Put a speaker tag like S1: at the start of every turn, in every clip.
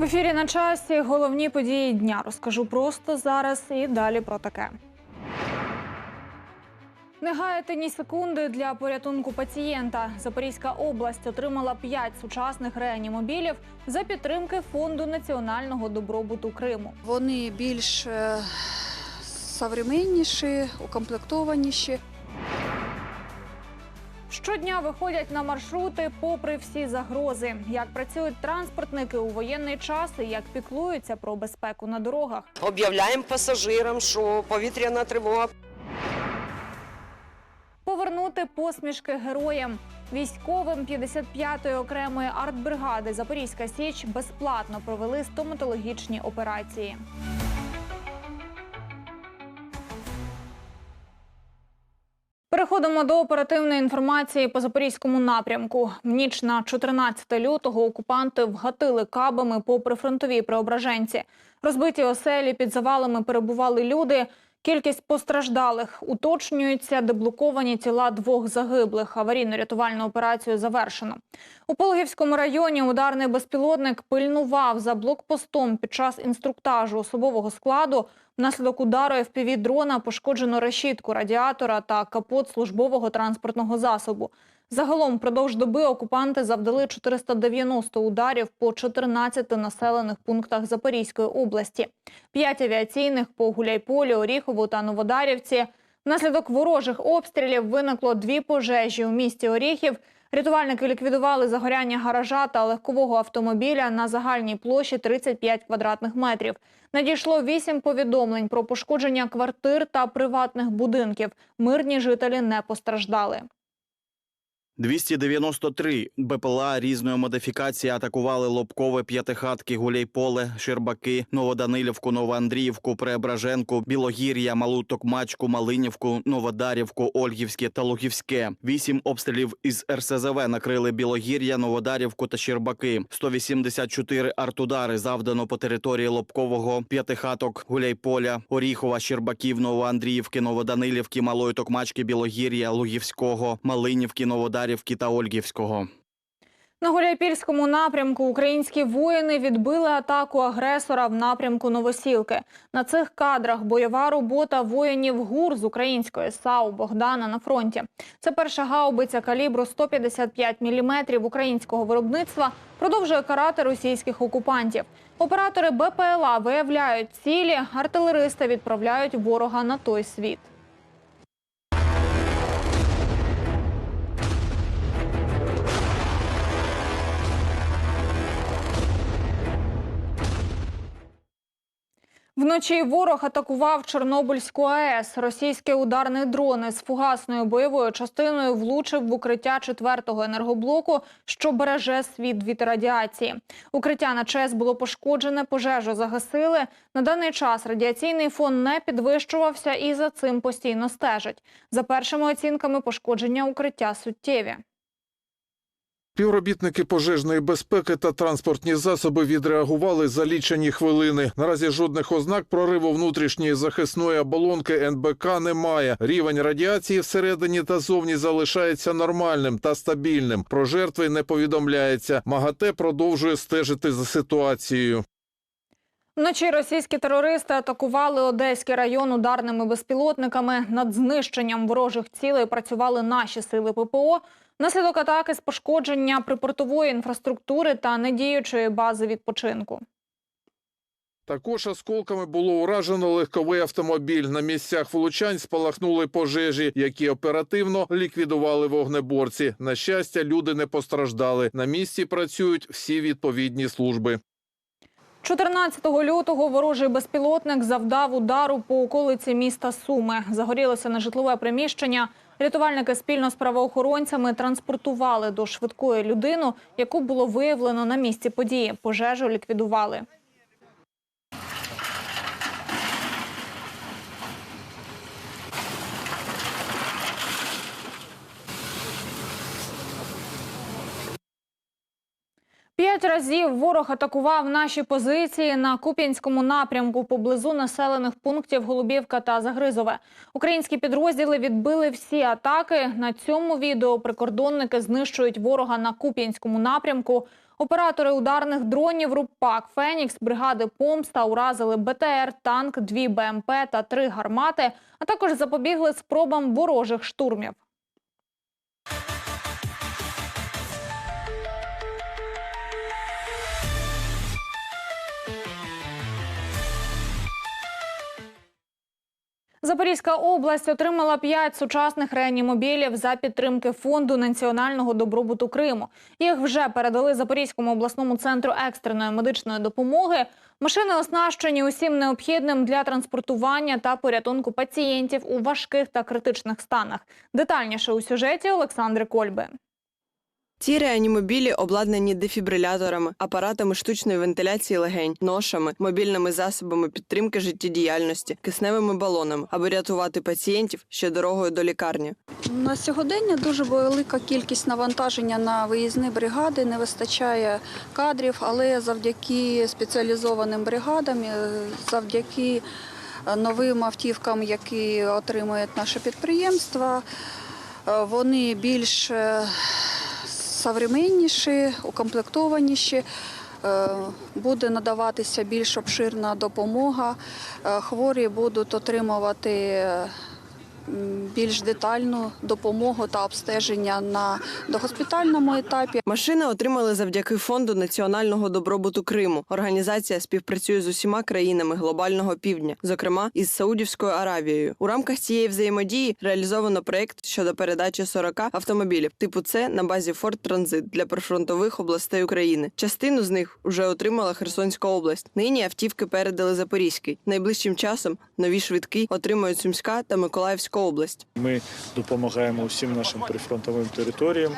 S1: В ефірі на часі головні події дня розкажу просто зараз і далі про таке. Не гаяти ні секунди для порятунку пацієнта. Запорізька область отримала 5 сучасних реанімобілів за підтримки фонду національного добробуту Криму.
S2: Вони більш е, современніші, укомплектованіші.
S1: Щодня виходять на маршрути попри всі загрози. Як працюють транспортники у воєнний час і як піклуються про безпеку на дорогах.
S3: Об'являємо пасажирам, що повітряна тривога.
S1: Повернути посмішки героям. Військовим 55-ї окремої артбригади Запорізька Січ безплатно провели стоматологічні операції. Переходимо до оперативної інформації по запорізькому напрямку. В ніч на 14 лютого окупанти вгатили кабами по прифронтовій преображенці. Розбиті оселі під завалами перебували люди. Кількість постраждалих уточнюється, деблоковані тіла двох загиблих. Аварійно-рятувальну операцію завершено. У Пологівському районі ударний безпілотник пильнував за блокпостом під час інструктажу особового складу. Внаслідок удару FPV дрона пошкоджено решітку радіатора та капот службового транспортного засобу. Загалом впродовж доби окупанти завдали 490 ударів по 14 населених пунктах Запорізької області, 5 авіаційних по Гуляйполі, Оріхову та Новодарівці. Внаслідок ворожих обстрілів виникло дві пожежі у місті Оріхів. Рятувальники ліквідували загоряння гаража та легкового автомобіля на загальній площі 35 квадратних метрів. Надійшло вісім повідомлень про пошкодження квартир та приватних будинків. Мирні жителі не постраждали.
S4: 293 БПЛА різної модифікації атакували Лобкове, П'ятихатки, Гуляйполе, Щербаки, Новоданилівку, Новоандріївку, Преображенку, Білогір'я, Малу Токмачку, Малинівку, Новодарівку, Ольгівське та Лугівське. Вісім обстрілів із РСЗВ накрили Білогір'я, Новодарівку та Щербаки. 184 артудари завдано по території Лобкового, П'ятихаток, Гуляйполя, Оріхова, Щербаків, Новоандріївки, Новоданилівки, Малої Токмачки, Білогір'я, Лугівського, Малинівки, Новодарівки та Ольгівського.
S1: На Гуляйпільському напрямку українські воїни відбили атаку агресора в напрямку Новосілки. На цих кадрах бойова робота воїнів ГУР з української САУ Богдана на фронті. Це перша гаубиця калібру 155 мм українського виробництва продовжує карати російських окупантів. Оператори БПЛА виявляють цілі, артилеристи відправляють ворога на той світ. Вночі ворог атакував Чорнобильську АЕС. Російський ударний дрон із фугасною бойовою частиною влучив в укриття четвертого енергоблоку, що береже світ від радіації. Укриття на ЧЕС було пошкоджене, пожежу загасили. На даний час радіаційний фон не підвищувався і за цим постійно стежать. За першими оцінками пошкодження укриття суттєві.
S5: Співробітники пожежної безпеки та транспортні засоби відреагували за лічені хвилини. Наразі жодних ознак прориву внутрішньої захисної оболонки НБК немає. Рівень радіації всередині та зовні залишається нормальним та стабільним. Про жертви не повідомляється. МАГАТЕ продовжує стежити за ситуацією.
S1: Вночі російські терористи атакували Одеський район ударними безпілотниками. Над знищенням ворожих цілей працювали наші сили ППО. Наслідок атаки з пошкодження припортової інфраструктури та недіючої бази відпочинку.
S5: Також осколками було уражено легковий автомобіль. На місцях влучань спалахнули пожежі, які оперативно ліквідували вогнеборці. На щастя, люди не постраждали. На місці працюють всі відповідні служби.
S1: 14 лютого ворожий безпілотник завдав удару по околиці міста Суми. Загорілося нежитлове приміщення. Рятувальники спільно з правоохоронцями транспортували до швидкої людину, яку було виявлено на місці події. Пожежу ліквідували. П'ять разів ворог атакував наші позиції на Куп'янському напрямку поблизу населених пунктів Голубівка та Загризове. Українські підрозділи відбили всі атаки. На цьому відео прикордонники знищують ворога на Куп'янському напрямку. Оператори ударних дронів РУПАК «Фенікс» бригади «Помста» уразили БТР, танк, дві БМП та три гармати, а також запобігли спробам ворожих штурмів. Запорізька область отримала п'ять сучасних реанімобілів за підтримки фонду національного добробуту Криму. Їх вже передали Запорізькому обласному центру екстреної медичної допомоги. Машини оснащені усім необхідним для транспортування та порятунку пацієнтів у важких та критичних станах. Детальніше у сюжеті Олександри Кольби.
S6: Ці реанімобілі обладнані дефібриляторами, апаратами штучної вентиляції легень, ношами, мобільними засобами підтримки життєдіяльності, кисневими балонами, аби рятувати пацієнтів ще дорогою до лікарні.
S2: На сьогодення дуже велика кількість навантаження на виїзні бригади, не вистачає кадрів, але завдяки спеціалізованим бригадам, е, завдяки е, новим автівкам, які отримують наше підприємство, е, вони більш современніші, укомплектованіші. Е, Буде надаватися більш обширна допомога. Е, Хворі будуть отримувати е, більш детальну допомогу та обстеження на догоспітальному етапі.
S6: Машини отримали завдяки фонду національного добробуту Криму. Організація співпрацює з усіма країнами глобального півдня, зокрема із Саудівською Аравією. У рамках цієї взаємодії реалізовано проект щодо передачі 40 автомобілів типу С на базі Форд Транзит для прифронтових областей України. Частину з них вже отримала Херсонська область. Нині автівки передали Запорізький. Найближчим часом нові швидкі отримують Сумська та Миколаївська область.
S7: Ми допомагаємо усім нашим прифронтовим територіям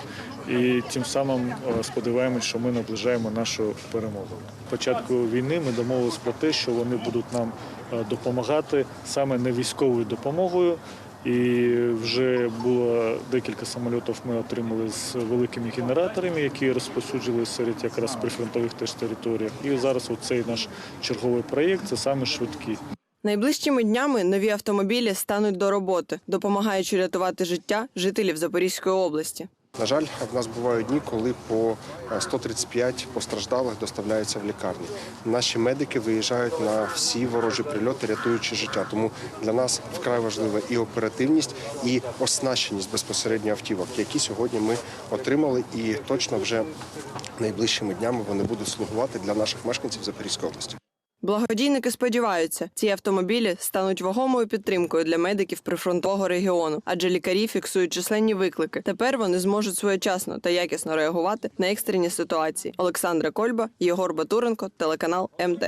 S7: і тим самим е, сподіваємось, що ми наближаємо нашу перемогу. Початку війни ми домовились про те, що вони будуть нам е, допомагати саме не військовою допомогою. І вже було декілька самольотів. Ми отримали з великими генераторами, які розпосуджували серед якраз прифронтових теж територіях. І зараз оцей наш черговий проєкт це саме швидкі.
S6: Найближчими днями нові автомобілі стануть до роботи, допомагаючи рятувати життя жителів Запорізької області.
S8: На жаль, в нас бувають дні, коли по е, 135 постраждалих доставляються в лікарні. Наші медики виїжджають на всі ворожі прильоти, рятуючи життя. Тому для нас вкрай важлива і оперативність, і оснащеність безпосередньо автівок, які сьогодні ми отримали, і точно вже найближчими днями вони будуть слугувати для наших мешканців Запорізької області.
S6: Благодійники сподіваються, ці автомобілі стануть вагомою підтримкою для медиків прифронтового регіону, адже лікарі фіксують численні виклики. Тепер вони зможуть своєчасно та якісно реагувати на екстрені ситуації. Олександра Кольба, Єгор Батуренко, телеканал МТ.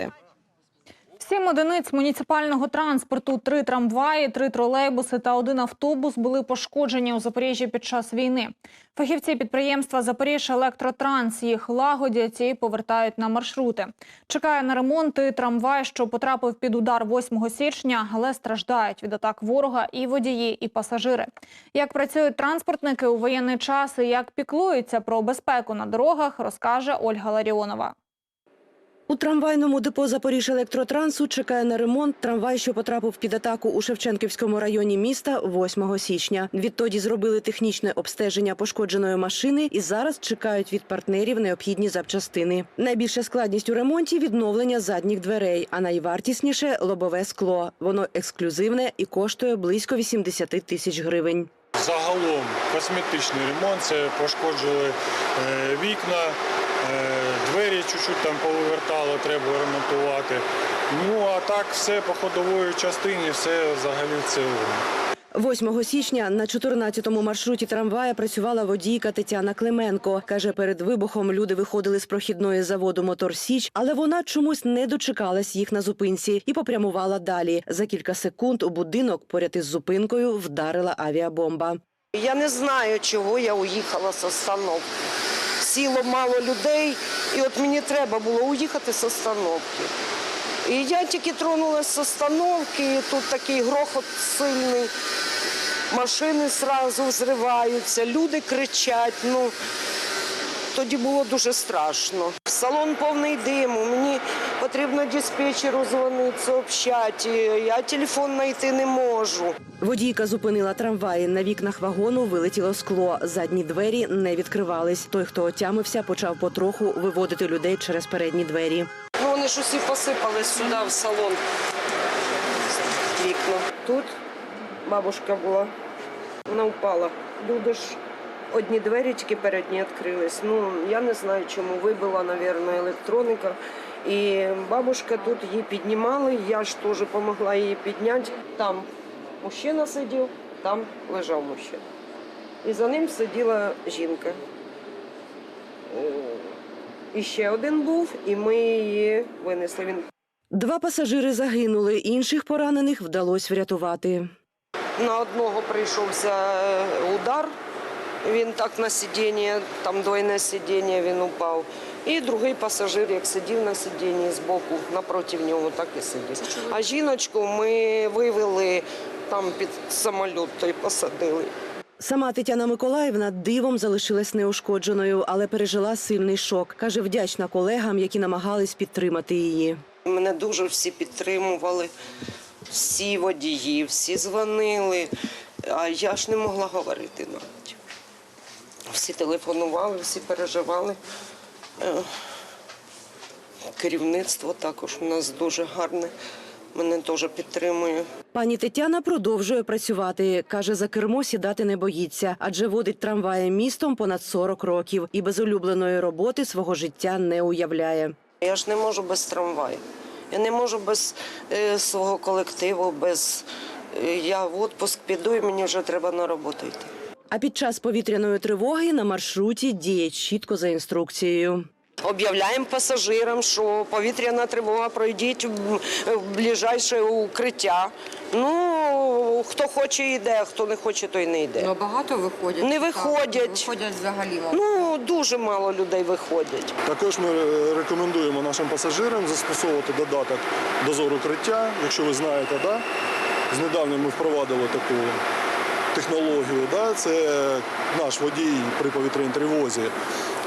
S1: Сім одиниць муніципального транспорту, три трамваї, три тролейбуси та один автобус були пошкоджені у Запоріжжі під час війни. Фахівці підприємства Запоріж Електротранс їх лагодять і повертають на маршрути. Чекає на ремонт і трамвай, що потрапив під удар 8 січня, але страждають від атак ворога і водії, і пасажири. Як працюють транспортники у воєнний час і як піклуються про безпеку на дорогах, розкаже Ольга Ларіонова.
S9: У трамвайному депо Запоріжжя-електротрансу чекає на ремонт трамвай, що потрапив під атаку у Шевченківському районі міста 8 січня. Відтоді зробили технічне обстеження пошкодженої машини і зараз чекають від партнерів необхідні запчастини. Найбільша складність у ремонті відновлення задніх дверей, а найвартісніше лобове скло. Воно ексклюзивне і коштує близько 80 тисяч гривень.
S7: Загалом косметичний ремонт, це пошкоджили е, вікна, двері чуть-чуть там повивертало, треба ремонтувати. Ну а так все по ходової частині, все взагалі в цілому.
S9: 8 січня на 14-му маршруті трамвая працювала водійка Тетяна Клименко. Каже, перед вибухом люди виходили з прохідної заводу Мотор Січ, але вона чомусь не дочекалась їх на зупинці і попрямувала далі. За кілька секунд у будинок поряд із зупинкою вдарила авіабомба.
S3: Я не знаю, чого я уїхала з остановки. Сіло мало людей, і от мені треба було уїхати з остановки. І я тільки тронулася з остановки, і тут такий грохот сильний. Машини одразу взриваються, люди кричать. Ну, тоді було дуже страшно. Салон повний диму. Мені Потрібно диспетчеру дзвонити, сообщати. Я телефон знайти не можу.
S9: Водійка зупинила трамваї. На вікнах вагону вилетіло скло. Задні двері не відкривались. Той, хто отямився, почав потроху виводити людей через передні двері.
S3: Ну, вони ж усі посипались сюди, в салон. Вікна. Тут бабушка була, вона впала. Люди ж одні двері передні відкрились. Ну, я не знаю, чому вибила, мабуть, електроніка. І бабушка тут її піднімали, я ж теж допомогла її підняти. Там мужчина сидів, там лежав мужчина. І за ним сиділа жінка. Е, І ще один був, і ми її винесли. Він
S9: Два пасажири загинули, інших поранених вдалося врятувати.
S3: на одного прийшовся е, удар. Він так на сидіння, там двойне сидіння, він упав. І другий пасажир, як сидів на сидінні збоку, напроти нього так і сидів. А жіночку ми вивели там під самоліт та й посадили.
S9: Сама Тетяна Миколаївна дивом залишилась неушкодженою, але пережила сильний шок. Каже, вдячна колегам, які намагались підтримати її.
S3: Мене дуже всі підтримували, всі водії, всі дзвонили, а я ж не могла говорити навіть. Всі телефонували, всі переживали. Е, Керівництво також у нас дуже гарне, мене теж підтримує.
S9: Пані Тетяна продовжує працювати. Каже, за кермо сідати не боїться, адже водить трамваєм містом понад 40 років і без улюбленої роботи свого життя не уявляє.
S3: Я ж не можу без трамваю. Я не можу без е, свого колективу, без е, я в відпуск піду і мені вже треба на роботу йти.
S9: А під час повітряної тривоги на маршруті діє чітко за інструкцією.
S3: Об'являємо пасажирам, що повітряна тривога пройдіть в ближайше укриття. Ну, хто хоче йде, хто не хоче, той не йде.
S10: Ну, багато виходять.
S3: Не
S10: Так,
S3: виходять.
S10: Виходять взагалі.
S3: Ну, дуже мало людей виходять.
S11: Також ми рекомендуємо нашим пасажирам застосовувати додаток дозор укриття. Якщо ви знаєте, да? з недавнім ми впровадили таку технологію. Да? Це наш водій при повітряній тривозі.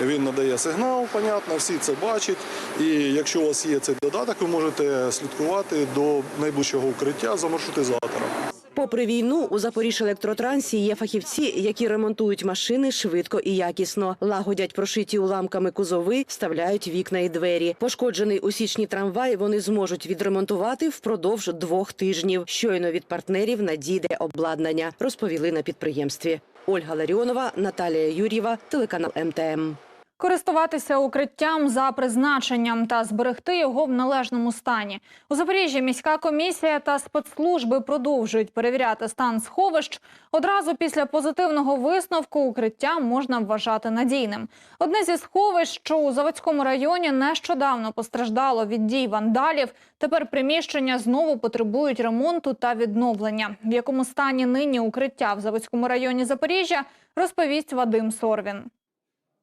S11: Він надає сигнал, понятно, всі це бачать. І якщо у вас є цей додаток, ви можете слідкувати до найближчого укриття за маршрутизатором.
S9: Попри війну, у Запоріжжя-електротрансі є фахівці, які ремонтують машини швидко і якісно, лагодять прошиті уламками кузови, вставляють вікна і двері. Пошкоджений у січні трамвай вони зможуть відремонтувати впродовж двох тижнів. Щойно від партнерів надійде обладнання, розповіли на підприємстві. Ольга Ларіонова, Наталія Юр'єва, телеканал МТМ.
S1: Користуватися укриттям за призначенням та зберегти його в належному стані. У Запоріжжі міська комісія та спецслужби продовжують перевіряти стан сховищ. Одразу після позитивного висновку укриття можна вважати надійним. Одне зі сховищ, що у Заводському районі нещодавно постраждало від дій вандалів. Тепер приміщення знову потребують ремонту та відновлення. В якому стані нині укриття в Заводському районі Запоріжжя, розповість Вадим Сорвін.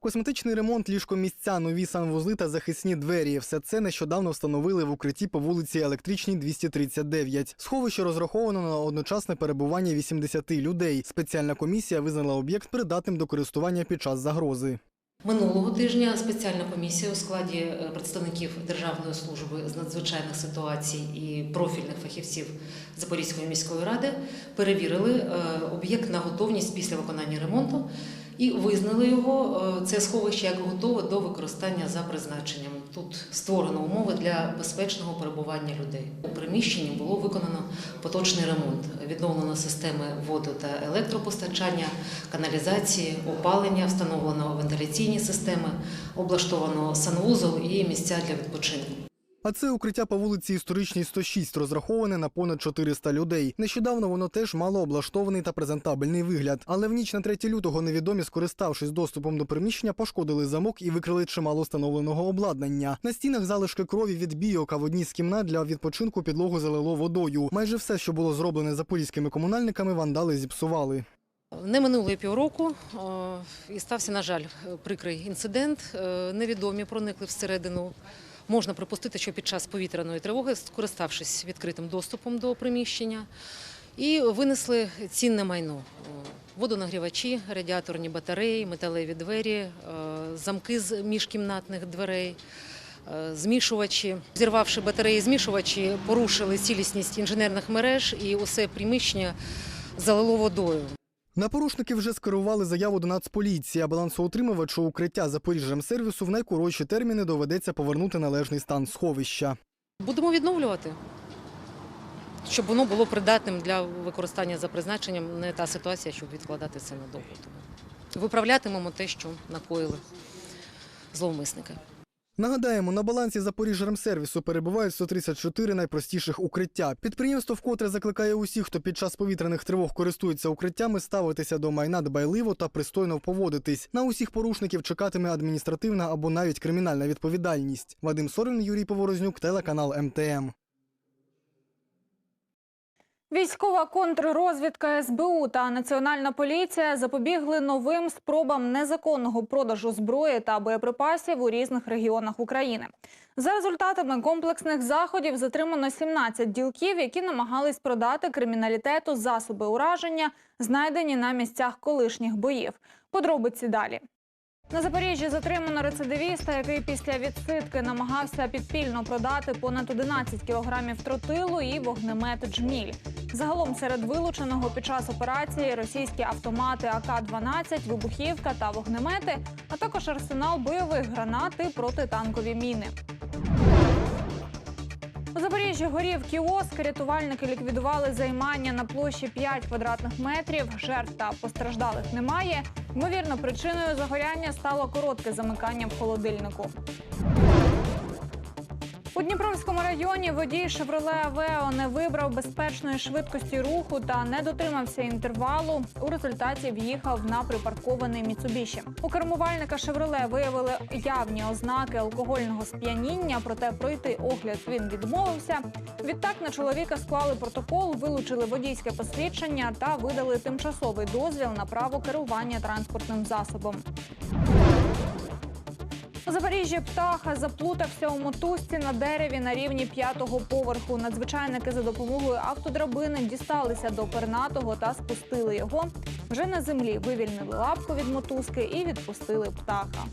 S12: Косметичний ремонт, ліжкомісця, нові санвузли та захисні двері. Все це нещодавно встановили в укритті по вулиці Електричній 239. Сховище розраховано на одночасне перебування 80 людей. Спеціальна комісія визнала об'єкт придатним до користування під час загрози.
S13: Минулого тижня спеціальна комісія у складі е, представників Державної служби з надзвичайних ситуацій і профільних фахівців Запорізької міської ради перевірили е, об'єкт на готовність після виконання ремонту і визнали його е, це сховище як готове до використання за призначенням. Тут створено умови для безпечного перебування людей. У приміщенні було виконано поточний ремонт. Відновлено системи воду та електропостачання, каналізації, опалення, встановлено вентиляційні системи, облаштовано санвузол і місця для відпочинку.
S12: А це укриття по вулиці Історичній 106, розраховане на понад 400 людей. Нещодавно воно теж мало облаштований та презентабельний вигляд. Але в ніч на 3 лютого невідомі, скориставшись доступом до приміщення, пошкодили замок і викрили чимало встановленого обладнання. На стінах залишки крові від бійок, а в одній з кімнат для відпочинку підлогу залило водою. Майже все, що було зроблене запорізькими комунальниками, вандали зіпсували.
S13: Не минуло півроку, і стався, на жаль, прикрий інцидент. Е, Невідомі проникли всередину. Можна припустити, що під час повітряної тривоги, скориставшись відкритим доступом до приміщення, і винесли цінне майно. Водонагрівачі, радіаторні батареї, металеві двері, е, замки з міжкімнатних дверей, е, змішувачі. Зірвавши батареї змішувачі, порушили цілісність інженерних мереж і усе приміщення залило водою.
S12: На порушників вже скерували заяву до Нацполіції, а балансоутримувачу укриття Запоріжжямсервісу в найкоротші терміни доведеться повернути належний стан сховища.
S13: Будемо відновлювати, щоб воно було придатним для використання за призначенням. Не та ситуація, щоб відкладати це надовго. Виправлятимемо те, що накоїли зловмисники.
S12: Нагадаємо, на балансі Запоріжжямсервісу перебувають 134 найпростіших укриття. Підприємство вкотре закликає усіх, хто під час повітряних тривог користується укриттями, ставитися до майна дбайливо та пристойно поводитись. На усіх порушників чекатиме адміністративна або навіть кримінальна відповідальність. Вадим Сорин, Юрій Поворознюк, телеканал МТМ.
S1: Військова контррозвідка СБУ та Національна поліція запобігли новим спробам незаконного продажу зброї та боєприпасів у різних регіонах України. За результатами комплексних заходів затримано 17 ділків, які намагались продати криміналітету засоби ураження, знайдені на місцях колишніх боїв. Подробиці далі. На Запоріжжі затримано рецидивіста, який після відсидки намагався підпільно продати понад 11 кілограмів тротилу і вогнемет «Джміль». Загалом серед вилученого під час операції російські автомати АК-12, вибухівка та вогнемети, а також арсенал бойових гранат і протитанкові міни. Запоріжжі горів кіоск. Рятувальники ліквідували займання на площі 5 квадратних метрів. Жертв та постраждалих немає. Ймовірно, причиною загоряння стало коротке замикання в холодильнику. У Дніпровському районі водій «Шевроле Авео» не вибрав безпечної швидкості руху та не дотримався інтервалу. У результаті в'їхав на припаркований Міцубіші. У кермувальника «Шевроле» виявили явні ознаки алкогольного сп'яніння, проте пройти огляд він відмовився. Відтак на чоловіка склали протокол, вилучили водійське посвідчення та видали тимчасовий дозвіл на право керування транспортним засобом. Запоріжжі птаха заплутався у мотузці на дереві на рівні п'ятого поверху. Надзвичайники за допомогою автодрабини дісталися до пернатого та спустили його. Вже на землі вивільнили лапку від мотузки і відпустили птаха.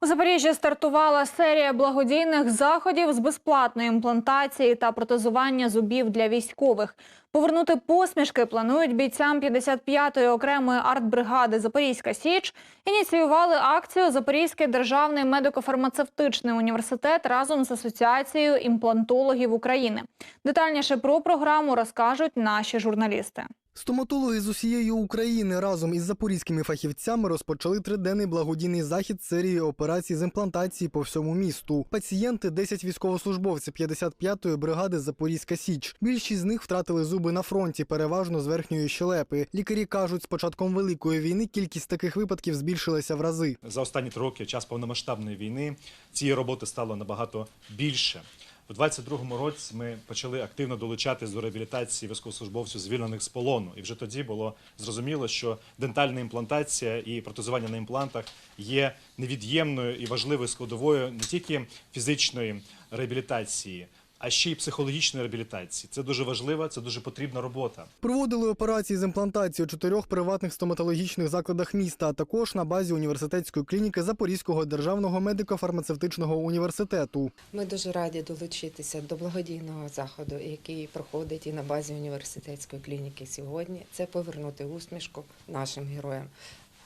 S1: У Запоріжжі стартувала серія благодійних заходів з безплатної імплантації та протезування зубів для військових. Повернути посмішки планують бійцям 55-ї окремої артбригади Запорізька Січ. Ініціювали акцію Запорізький державний медико-фармацевтичний університет разом з Асоціацією імплантологів України. Детальніше про програму розкажуть наші журналісти.
S12: Стоматологи з усієї України разом із запорізькими фахівцями розпочали триденний благодійний захід серії операцій з імплантації по всьому місту. Пацієнти 10 військовослужбовців 55-ї бригади Запорізька Січ. Більшість з них втратили зуби на фронті, переважно з верхньої щелепи. Лікарі кажуть, з початком великої війни кількість таких випадків збільшилася в рази.
S10: За останні три роки, час повномасштабної війни, цієї роботи стало набагато більше. У 22-му році ми почали активно долучатись до реабілітації військовослужбовців, звільнених з полону. І вже тоді було зрозуміло, що дентальна імплантація і протезування на імплантах є невід'ємною і важливою складовою не тільки фізичної реабілітації, а ще й психологічної реабілітації. Це дуже важлива, це дуже потрібна робота.
S12: Проводили операції з імплантації у чотирьох приватних стоматологічних закладах міста, а також на базі університетської клініки Запорізького державного медико-фармацевтичного університету.
S14: Ми дуже раді долучитися до благодійного заходу, який проходить і на базі університетської клініки сьогодні. Це повернути усмішку нашим героям.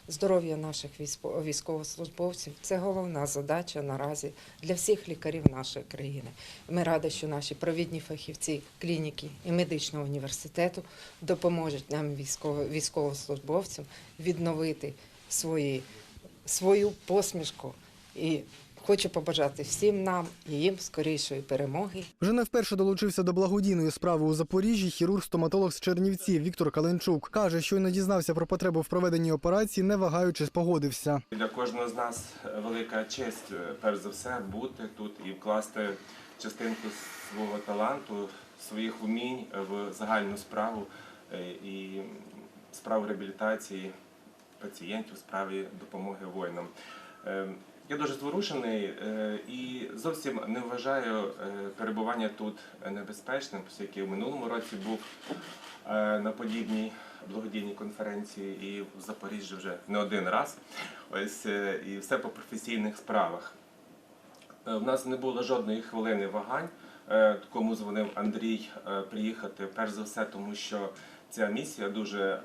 S14: Здоров'я наших військо- військовослужбовців це головна задача наразі для всіх лікарів нашої країни. Ми раді, що наші провідні фахівці клініки і медичного університету допоможуть нам, військово- військовослужбовцям, відновити свої, свою посмішку. І хочу побажати всім нам і їм скорішої перемоги.
S12: Вже не вперше долучився до благодійної справи у Запоріжжі хірург-стоматолог з Чернівців Віктор Каленчук. Каже, що не дізнався про потребу в проведенні операції, не вагаючись погодився.
S15: Для кожного з нас велика честь, перш за все, бути тут і вкласти частинку свого таланту, своїх умінь в загальну справу е, і справу реабілітації пацієнтів, справі допомоги воїнам. Я дуже зворушений е, і зовсім не вважаю е, перебування тут небезпечним, оскільки в минулому році був е, на подібній благодійній конференції і в Запоріжжі вже не один раз. Ось і все по професійних справах. В нас не було жодної хвилини вагань. Кому дзвонив Андрій приїхати, перш за все, тому що ця місія дуже,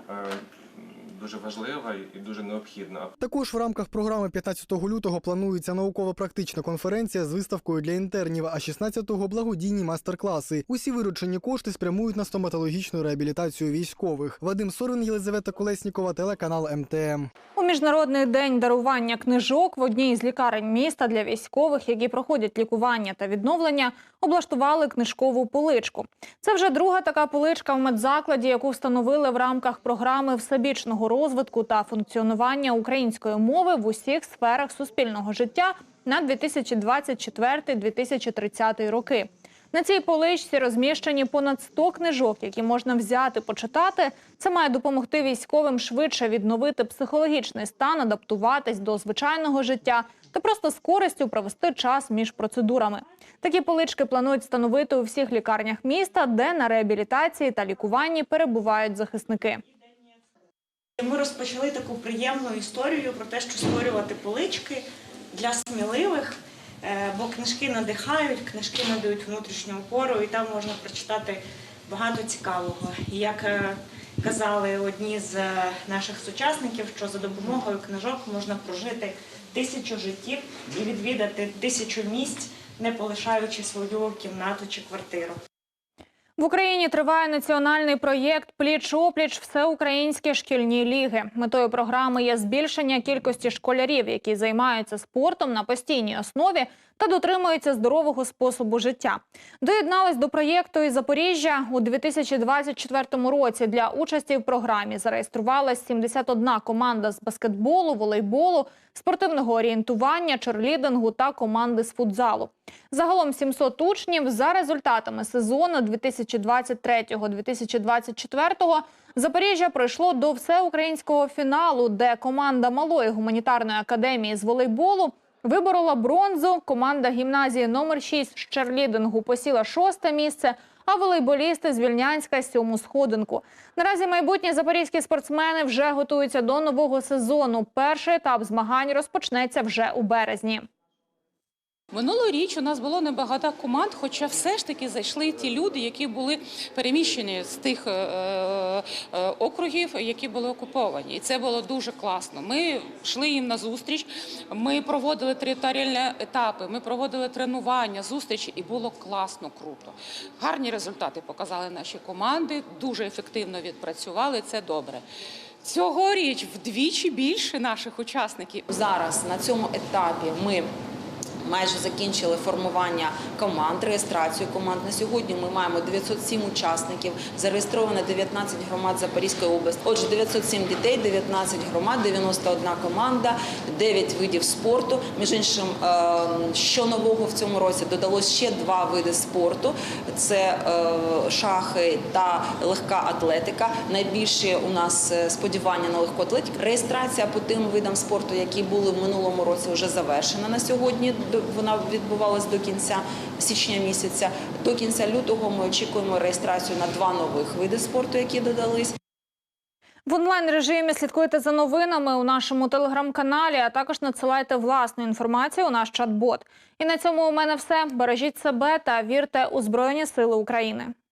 S15: дуже важлива і дуже необхідна.
S12: Також в рамках програми 15 лютого планується науково-практична конференція з виставкою для інтернів, а 16-го – благодійні майстер-класи. Усі виручені кошти спрямують на стоматологічну реабілітацію військових. Вадим Сорин, Єлизавета Колеснікова, телеканал МТМ.
S1: У міжнародний день дарування книжок в одній із лікарень міста для військових, які проходять лікування та відновлення, облаштували книжкову поличку. Це вже друга така поличка в медзакладі, яку встановили в рамках програми всебічного розвитку та функціонування української мови в усіх сферах суспільного життя на 2024-2030 роки. На цій поличці розміщені понад 100 книжок, які можна взяти, почитати. Це має допомогти військовим швидше відновити психологічний стан, адаптуватись до звичайного життя та просто з користю провести час між процедурами. Такі полички планують встановити у всіх лікарнях міста, де на реабілітації та лікуванні перебувають захисники.
S16: Ми розпочали таку приємну історію про те, що створювати полички для сміливих, е, бо книжки надихають, книжки надають внутрішню опору, і там можна прочитати багато цікавого. І як е, казали одні з е, наших сучасників, що за допомогою книжок можна прожити тисячу життів і відвідати тисячу місць, не полишаючи свою кімнату чи квартиру.
S1: В Україні триває національний проєкт Пліч-опліч всеукраїнські шкільні ліги. Метою програми є збільшення кількості школярів, які займаються спортом на постійній основі та дотримуються здорового способу життя. Доєдналась до проєкту із Запоріжжя у 2024 році. Для участі в програмі зареєструвалась 71 команда з баскетболу, волейболу, спортивного орієнтування, черлідингу та команди з футзалу. Загалом 700 учнів за результатами сезону 2023-2024 Запоріжжя пройшло до всеукраїнського фіналу, де команда малої гуманітарної академії з волейболу виборола бронзу. Команда гімназії номер 6 з черлідингу посіла шосте місце. А волейболісти з Вільнянська сьому сходинку. Наразі майбутні запорізькі спортсмени вже готуються до нового сезону. Перший етап змагань розпочнеться вже у березні.
S17: Минулоріч у нас було небагато команд, хоча все ж таки зайшли ті люди, які були переміщені з тих е, е, округів, які були окуповані. І це було дуже класно. Ми йшли їм на зустріч. Ми проводили територіальні етапи, ми проводили тренування, зустрічі, і було класно, круто. Гарні результати показали наші команди, дуже ефективно відпрацювали. Це добре. Цьогоріч вдвічі більше наших учасників.
S18: Зараз на цьому етапі ми майже закінчили формування команд, реєстрацію команд. На сьогодні ми маємо 907 учасників, зареєстровано 19 громад Запорізької області. Отже, 907 дітей, 19 громад, 91 команда, 9 видів спорту. Між іншим, е, що нового в цьому році додалось ще два види спорту: це е, шахи та легка атлетика. Найбільше у нас е, сподівання на легку атлетику. Реєстрація по тим видам спорту, які були в минулому році, вже завершена на сьогодні. Вона відбувалась до кінця січня місяця. До кінця лютого ми очікуємо реєстрацію на два нових види спорту, які додались.
S1: В онлайн режимі слідкуйте за новинами у нашому телеграм-каналі, а також надсилайте власну інформацію у наш чат-бот. І на цьому у мене все. Бережіть себе та вірте у Збройні Сили України.